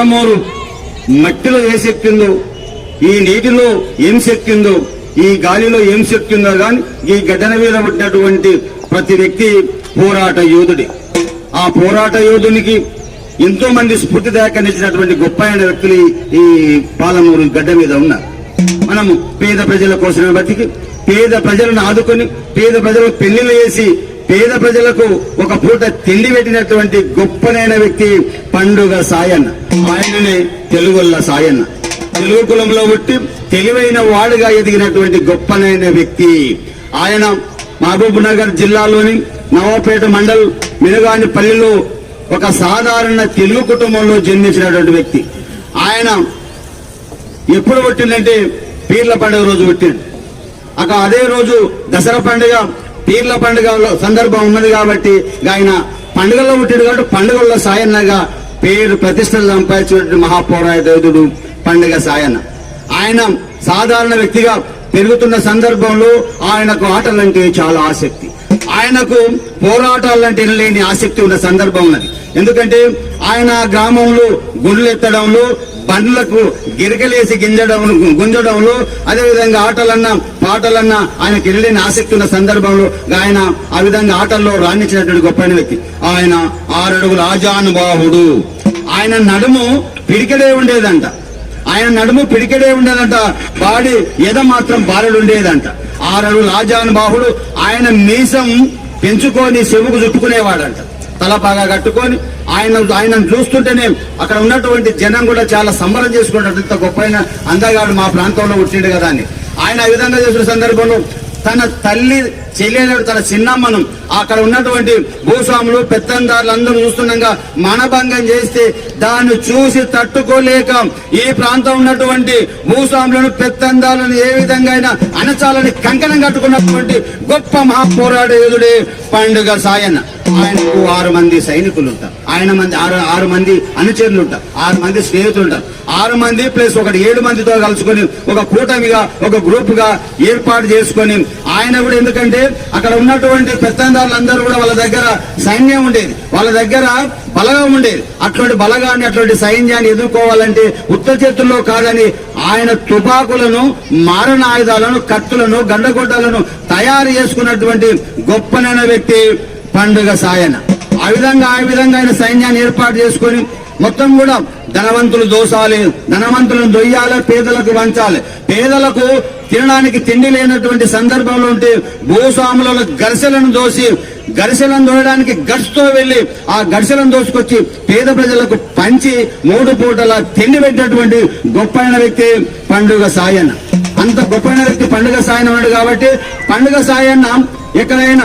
పాలమూరు మట్టిలో ఏ శక్తి ఉందో ఈ నీటిలో ఏం శక్తి ఉందో ఈ గాలిలో ఏం శక్తి ఉందో కానీ ఈ గడ్డన మీద ఉన్నటువంటి ప్రతి వ్యక్తి పోరాట యోధుడి. ఆ పోరాట యోధునికి ఎంతో మంది స్ఫూర్తిదాయకనిచ్చినటువంటి గొప్ప అయిన వ్యక్తులు ఈ- పాలమూరు గడ్డ మీద ఉన్నారు. మనము పేద ప్రజల కోసమే బతికి పేద ప్రజలను ఆదుకొని పేద ప్రజలకు పెళ్ళిళ్ళు చేసి పేద ప్రజలకు ఒక పూట తిండి పెట్టినటువంటి గొప్పనైన వ్యక్తి పండుగ సాయన్న. ఆయననే తెలుగొల్ల సాయన్న. తెలుగు కులంలో పుట్టి తెలివైన వాడుగా ఎదిగినటువంటి గొప్పనైన వ్యక్తి ఆయన మహబూబ్ నగర్ జిల్లాలోని నవాపేట మండల్ మినగాని పల్లిలో ఒక సాధారణ తెలుగు కుటుంబంలో జన్మించినటువంటి వ్యక్తి. ఆయన ఎప్పుడు పుట్టిందంటే పీర్ల పండుగ రోజు పుట్టిండు. అక అదే రోజు దసరా పండుగ పీర్ల పండుగలో సందర్భం ఉన్నది కాబట్టి ఆయన పండుగల్లో ఉంటాడు కాబట్టి పండుగల్లో సాయన్నగా పేరు ప్రతిష్టలు సంపాదించినటువంటి మహాపోరాయుధుడు పండుగ సాయన్న. ఆయన సాధారణ వ్యక్తిగా పెరుగుతున్న సందర్భంలో ఆయనకు ఆటలంటే చాలా ఆసక్తి. ఆయనకు పోరాటాలంటే లేని ఆసక్తి ఉన్న సందర్భం ఉన్నది. ఎందుకంటే ఆయన గ్రామంలో గుండ్లు ఎత్తడంలో గిరికలేసి గిరకలేసి గింజడం గుంజడంలో అదేవిధంగా ఆటలన్నా పాటలన్నా ఆయనకి వెళ్ళలేని ఆసక్తి ఉన్న సందర్భంలో ఆయన ఆ విధంగా ఆటల్లో రాణించినటువంటి గొప్ప వ్యక్తి. ఆయన ఆరడుగుల ఆజానుబాహుడు. ఆయన నడుము పిడికెడే ఉండేదంట. ఆయన నడుము పిడికెడే ఉండేదంట. బాడీ ఎద మాత్రం బాలుడు ఉండేదంట ఆరడుగుల ఆజానుబాహుడు ఆయన మీసం పెంచుకొని చెవుకు చుట్టుకునేవాడంట. తల బాగా కట్టుకొని ఆయన ఆయన చూస్తుంటేనే అక్కడ ఉన్నటువంటి జనం కూడా చాలా సంబరం చేసుకుంటారు ఇంత గొప్ప అందగాడు మా ప్రాంతంలో పుట్టిండు కదా అని. ఆయన ఆ విధంగా చేసిన సందర్భంలో తన తల్లి చెల్లెలు తన చిన్నమ్మను అక్కడ ఉన్నటువంటి భూస్వాములు పెత్తందారులు అందరూ చూస్తుండగా మనభంగం చేస్తే దాన్ని చూసి తట్టుకోలేక ఈ ప్రాంతం ఉన్నటువంటి భూస్వాములను పెత్తందారులను ఏ విధంగా అయినా అనచాలని కంకణం కట్టుకున్నటువంటి గొప్ప మహాపోరాటయుధుడే పండుగ సాయన్న. ఆయనకు ఆరు మంది సైనికులు ఉంటారు. ఆయన మంది ఆరు ఆరు మంది అనుచరులు ఉంటారు. ఆరు మంది స్నేహితులు ఉంటారు. ఆరు మంది ప్లస్ ఒకటి ఏడు మందితో కలుసుకొని ఒక కూటమిగా ఒక గ్రూప్గా ఏర్పాటు చేసుకొని ఆయన కూడా ఎందుకంటే అక్కడ ఉన్నటువంటి పెత్తందారులందరూ కూడా వాళ్ళ దగ్గర సైన్యం ఉండేది. వాళ్ళ దగ్గర బలగం ఉండేది. అటువంటి బలగాన్ని అటువంటి సైన్యాన్ని ఎదుర్కోవాలంటే ఉత్తర చేతుల్లో కాదని ఆయన తుపాకులను మారణ ఆయుధాలను కత్తులను గండగొడ్డలను తయారు చేసుకున్నటువంటి గొప్పనైన వ్యక్తి పండుగ సాయన. ఆ విధంగా ఆ విధంగా ఆయన సైన్యాన్ని ఏర్పాటు చేసుకొని మొత్తం కూడా ధనవంతులు దోసాలి ధనవంతులను దొయ్యాలి పేదలకు వంచాలి. పేదలకు తినడానికి తిండి లేనటువంటి సందర్భంలో ఉంటే భూస్వాముల గరిసెలను దోసి గరిసెలను దోయడానికి గట్స్తో వెళ్ళి ఆ గరిసెలను దోసుకొచ్చి పేద ప్రజలకు పంచి మూడు పూటల తిండి పెట్టినటువంటి గొప్పైన వ్యక్తి పండుగ సాయన్న. అంత గొప్పైన వ్యక్తి పండుగ సాయం ఉన్నాడు కాబట్టి పండుగ సాయన్న ఎక్కడైనా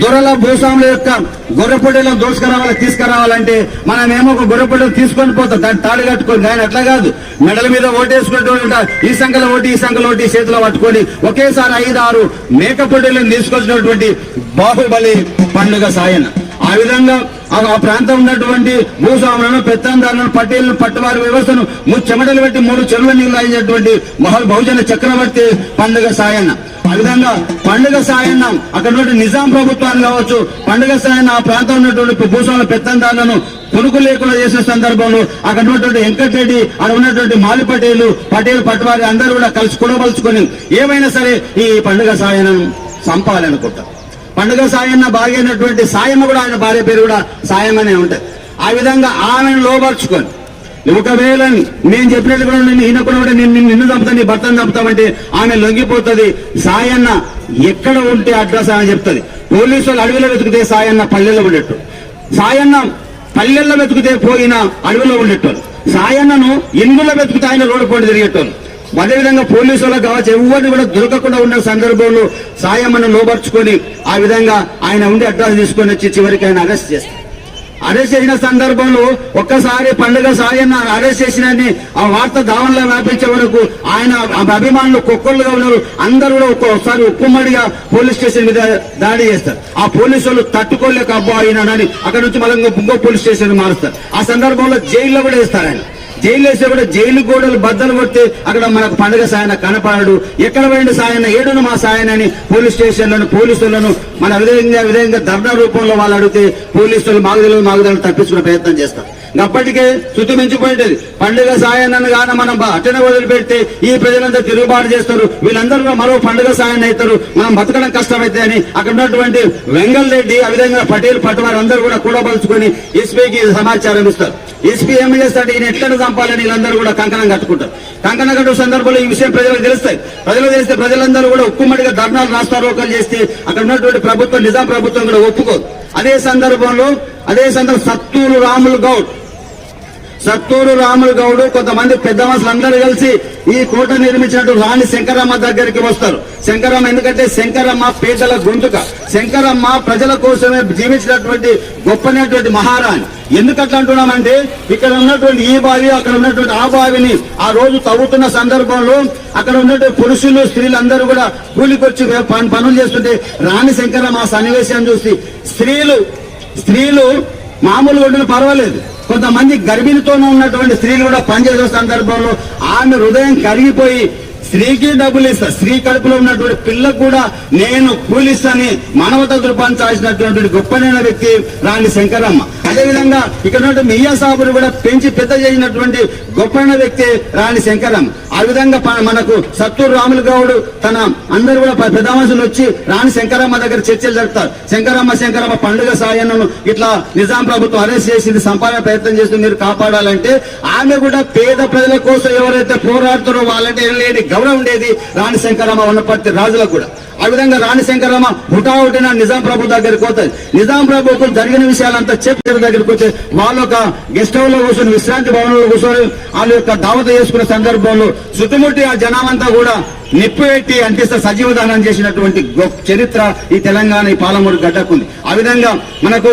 దొరల భూస్వాముల యొక్క గొర్రెపొట్టెలో దోసుకురావాలి తీసుకురావాలంటే మనమేమో ఒక గొర్రెపొట్టెలు తీసుకొని పోతాం దాన్ని తాడు కట్టుకొని. ఆయన అట్లా కాదు. మెడల మీద ఓటేసుకుంటూ ఈ సంఖ్యలో ఓటి ఈ సంఖ్యలో ఓటి చేతిలో పట్టుకొని ఒకేసారి ఐదు ఆరు మేకపొట్టెలను తీసుకొచ్చినటువంటి బాహుబలి పండుగ సాయన ఆ విధంగా ఆ ఆ ప్రాంతం ఉన్నటువంటి భూస్వాములను పెత్తందారులను పట్టేళ్ళను పట్టువారి వ్యవస్థను మూడు చెమటలు పెట్టి మూడు చెరువుల నీళ్ళు అయినటువంటి మహా బహుజన చక్రవర్తి పండుగ సాయన్న. ఆ విధంగా పండుగ సాయన్న అక్కడ నిజాం ప్రభుత్వాన్ని కావచ్చు పండుగ సాయన్న ఆ ప్రాంతం ఉన్నటువంటి భూస్వాముల పెత్తందారులను కొనుకు లేకుండా చేసిన సందర్భంలో అక్కడ ఉన్నటువంటి వెంకటరెడ్డి అక్కడ ఉన్నటువంటి మాలి పటేలు పటేల్ పట్టువారి అందరూ కూడా కలిసి కుడబలుచుకొని ఏమైనా సరే ఈ పండుగ సాయనం చంపాలనుకుంటారు పండుగ సాయన్న భార్య అయినటువంటి సాయమ్మ కూడా ఆయన భార్య పేరు కూడా సాయమనే ఉంటుంది. ఉంటది ఆ విధంగా ఆమెను లోపరుచుకొని ఒకవేళ నేను చెప్పినట్టు కూడా నేను ఈయన కూడా నేను నిన్ను నిన్ను చంపుతా నీ భర్తను చంపుతామంటే ఆమె లొంగిపోతుంది. సాయన్న ఎక్కడ ఉంటే అడ్రస్ అని చెప్తుంది. పోలీసు వాళ్ళు అడవిలో వెతికితే సాయన్న పల్లెల్లో ఉండేట్టు. సాయన్న పల్లెల్లో వెతికితే పోయిన అడవిలో ఉండేటోళ్ళు సాయన్నను ఇందులో వెతికితే ఆయన రోడ్డు పోటీ తిరిగేటోళ్ళు అదేవిధంగా పోలీసు వాళ్ళకి కావచ్చు ఎవరిని కూడా దొరకకుండా ఉన్న సందర్భంలో సాయమ్మను లోపరుచుకొని ఆ విధంగా ఆయన ఉండి అడ్రస్ తీసుకొని వచ్చి చివరికి ఆయన అరెస్ట్ చేస్తారు. అరెస్ట్ చేసిన సందర్భంలో ఒక్కసారి పండుగ సాయన్న అరెస్ట్ చేసిన ఆ వార్త దావన్లో వ్యాపించే వరకు ఆయన అభిమానులు కుక్కర్లుగా ఉన్నారు. అందరూ కూడా ఒక్కోసారి ఉక్కుమ్మడిగా పోలీస్ స్టేషన్ మీద దాడి చేస్తారు. ఆ పోలీసు వాళ్ళు తట్టుకోలేక అబ్బా అయినాడని అక్కడ నుంచి మళ్ళీ ఇంకో పోలీస్ స్టేషన్ మారుస్తారు. ఆ సందర్భంలో జైల్లో కూడా వేస్తారు ఆయన. జైలు వేస్తే కూడా జైలు గోడలు బద్దలు కొడితే అక్కడ మనకు పండుగ సాయన కనపడడు. ఎక్కడ పోయిన సాయన ఏడున మా సాయన అని పోలీస్ స్టేషన్లను పోలీసులను మన విధంగా విధంగా ధర్నా రూపంలో వాళ్ళు అడిగితే పోలీసులు మాగుదలు మాగుదలు తప్పించుకునే ప్రయత్నం చేస్తారు. అప్పటికే శృతి మించిపోయింటది పండుగ సాయాన్ని గాన మనం అట్టనే వదిలిపెడితే ఈ ప్రజలంతా తిరుగుబాటు చేస్తారు. వీళ్ళందరూ కూడా మరో పండుగ సాయాన్ని అవుతారు. మనం బతకడం కష్టమైతే అని అక్కడ ఉన్నటువంటి వెంగల్ రెడ్డి ఆ విధంగా పటేల్ పట్టువారు అందరూ కూడా కూడబలుచుకొని ఎస్పీకి సమాచారం ఇస్తారు. ఎస్పీ ఏం చేస్తాడు? ఈయన ఎట్లను చంపాలని వీళ్ళందరూ కూడా కంకణం కట్టుకుంటారు. కంకణం కట్టు సందర్భంలో ఈ విషయం ప్రజలకు తెలుస్తాయి. ప్రజలు తెలిస్తే ప్రజలందరూ కూడా ఉక్కుమ్మడిగా ధర్నాలు రాస్తారోకలు చేస్తే అక్కడ ఉన్నటువంటి ప్రభుత్వం నిజాం ప్రభుత్వం కూడా ఒప్పుకోదు. అదే సందర్భంలో అదే సందర్భం సత్తూరు రాములు గౌడ్ సత్తూరు రాములు గౌడు కొంతమంది పెద్ద మనుషులందరూ కలిసి ఈ కోట నిర్మించినట్టు రాణి శంకరమ్మ దగ్గరికి వస్తారు. శంకరమ్మ ఎందుకంటే శంకరమ్మ పేదల గొంతుక. శంకరమ్మ ప్రజల కోసమే జీవించినటువంటి గొప్పనటువంటి మహారాణి. ఎందుకట్లా అంటున్నామంటే ఇక్కడ ఉన్నటువంటి ఈ బావి అక్కడ ఉన్నటువంటి ఆ బావిని ఆ రోజు తవ్వుతున్న సందర్భంలో అక్కడ ఉన్నటువంటి పురుషులు స్త్రీలు అందరూ కూడా కూలికొచ్చి పని- పనులు చేస్తుంటే రాణి శంకరమ్మ సన్నివేశాన్ని చూసి స్త్రీలు స్త్రీలు మామూలుగా ఉండిన పర్వాలేదు. కొంతమంది గర్భిణితోనే ఉన్నటువంటి స్త్రీలు కూడా పనిచేసే సందర్భంలో ఆమె హృదయం కరిగిపోయి స్త్రీకి డబ్బులు ఇస్తా స్త్రీ కడుపులో ఉన్నటువంటి పిల్లకు కూడా నేను కూలిస్తాని మానవత దృపాన్ని చాల్సినటువంటి గొప్పనైన వ్యక్తి రాణి శంకరమ్మ. అదేవిధంగా ఇక్కడ మియా సాబును కూడా పెంచి పెద్ద చేసినటువంటి గొప్పైన వ్యక్తి రాణి శంకరమ్మ ఆ విధంగా మనకు సత్తూరు రాములు గౌడు తన అందరు కూడా పెద్దవాసులు వచ్చి రాణి శంకరమ్మ దగ్గర చర్చలు జరుపుతారు. శంకరమ్మ శంకరమ్మ పండుగ సాయన్నను ఇట్లా నిజాం ప్రభుత్వం అరెస్ట్ చేసింది సంపాదన ప్రయత్నం చేస్తూ మీరు కాపాడాలంటే ఆమె కూడా పేద ప్రజల కోసం ఎవరైతే పోరాడుతారో వాళ్ళంటే లేని గౌరవం ఉండేది రాణి శంకరమ్మ ఉన్నప్పటి రాజులకు కూడా. ఆ విధంగా రాణి శంకరమ్మ హుటాహుటిన నిజాం ప్రభు దగ్గరికి పోతుంది నిజాం ప్రభుకు జరిగిన విషయాలంతా చెప్పి దగ్గరికి వచ్చి వాళ్ళ ఒక గెస్ట్ హౌస్లో కూర్చొని విశ్రాంతి భవనంలో కూర్చొని వాళ్ళ యొక్క దావత చేసుకునే సందర్భంలో చుట్టుముట్టి ఆ జనామంతా కూడా నిప్పు పెట్టి అంటిస్తే సజీవదానం చేసినటువంటి గొప్ప చరిత్ర ఈ తెలంగాణ ఈ పాలమూరు గడ్డకుంది. ఆ విధంగా మనకు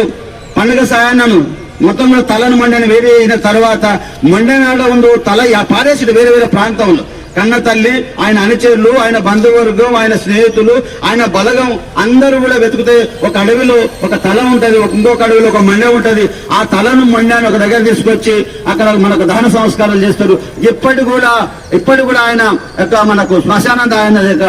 పండుగ సాయాన్నను మొత్తంలో తలను మండని వేరే అయిన తర్వాత మండనాడ ఉండు తల యా- పారేసిడు వేరే వేరే ప్రాంతంలో. కన్న తల్లి ఆయన అనుచరులు ఆయన బంధువర్గం ఆయన స్నేహితులు ఆయన బలగం అందరూ కూడా వెతుకుతే ఒక అడవిలో ఒక తల ఉంటది ఒక ఇంకొక అడవిలో ఒక మండె ఉంటది. ఆ తలను మండాన్ని ఒక దగ్గర తీసుకొచ్చి అక్కడ మనకు దహన సంస్కారాలు చేస్తారు. ఇప్పటి కూడా ఇప్పటి కూడా ఆయన యొక్క మనకు శ్మశానంద ఆయన యొక్క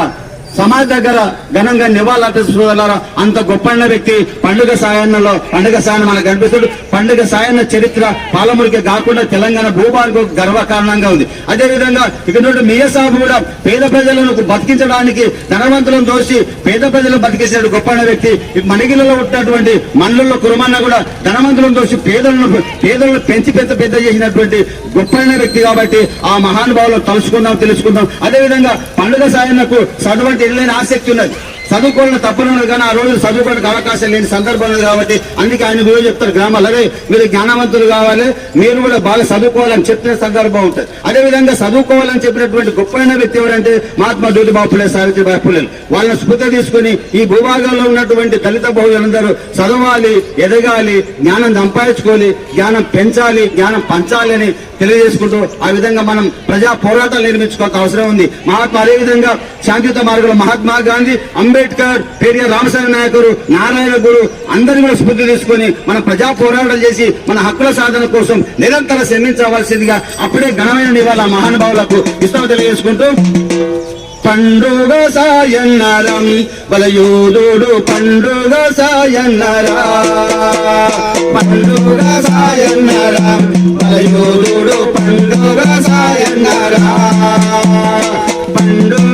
సమాజ్ దగ్గర ఘనంగా నివాళులర్పిస్తున్నారా అంత గొప్పైన వ్యక్తి పండుగ సాయన్నలో పండుగ సాయన్న మనకు కనిపిస్తుంది పండుగ సాయన్న చరిత్ర పాలమురికి కాకుండా తెలంగాణ భూభానికి గర్వ కారణంగా ఉంది. అదే విధంగా ఇక్కడ నుండి మియా సాబు కూడా పేద ప్రజలను బతికించడానికి ధనవంతులను దోసి పేద ప్రజలను బతికించిన గొప్పన్న వ్యక్తి. మణిగిలలో ఉన్నటువంటి మండలంలో కురమన్న కూడా ధనవంతులను దోసి పేదలను పేదలను పెంచి పెద్ద పెద్ద చేసినటువంటి గొప్పైన వ్యక్తి కాబట్టి ఆ మహానుభావులు తలుచుకుందాం తెలుసుకుందాం. అదే విధంగా పండుగ సాయన్నకు చదువంటే ఎల్లైన ఆసక్తి ఉన్నది చదువుకోవాలని తప్పనున్నది కానీ ఆ రోజు చదువుకోవడానికి అవకాశం లేని సందర్భం కాబట్టి అందుకే ఆయన రోజు చెప్తారు గ్రామాలు అదే మీరు జ్ఞానవంతులు కావాలి మీరు కూడా బాగా చదువుకోవాలని చెప్పిన సందర్భం ఉంటుంది. అదే విధంగా చదువుకోవాలని చెప్పినటువంటి గొప్పైన వ్యక్తి ఎవరంటే మహాత్మా జ్యోతిబాబు ఫులే సావిత్రిబాయి ఫులే. వాళ్ళని స్ఫూర్తి తీసుకుని ఈ భూభాగంలో ఉన్నటువంటి దళిత బహుజనులందరూ చదవాలి ఎదగాలి జ్ఞానం సంపాదించుకోవాలి జ్ఞానం పెంచాలి జ్ఞానం పంచాలి అని తెలియజేసుకుంటూ ఆ విధంగా మనం ప్రజా పోరాటాలు నిర్మించుకోక అవసరం ఉంది. మహాత్మా అదే విధంగా శాంతియుత మార్గంలో మహాత్మా గాంధీ అంబేద్కర్ అంబేద్కర్ పెరియ రామస్వామి నాయకుడు నారాయణ గురు అందరినీ కూడా స్ఫూర్తి తీసుకొని మన ప్రజా పోరాటాలు చేసి మన హక్కుల సాధన కోసం నిరంతరం శ్రమించవలసిందిగా అప్పుడే ఘనమైన నివాళ మహానుభావులకు ఇష్టం తెలియజేసుకుంటూ. పండుగ సాయన్నరం బలయోధుడు పండుగ సాయన్నరా. పండుగ సాయన్నరం బలయోధుడు పండుగ సాయన్నరా. పండుగ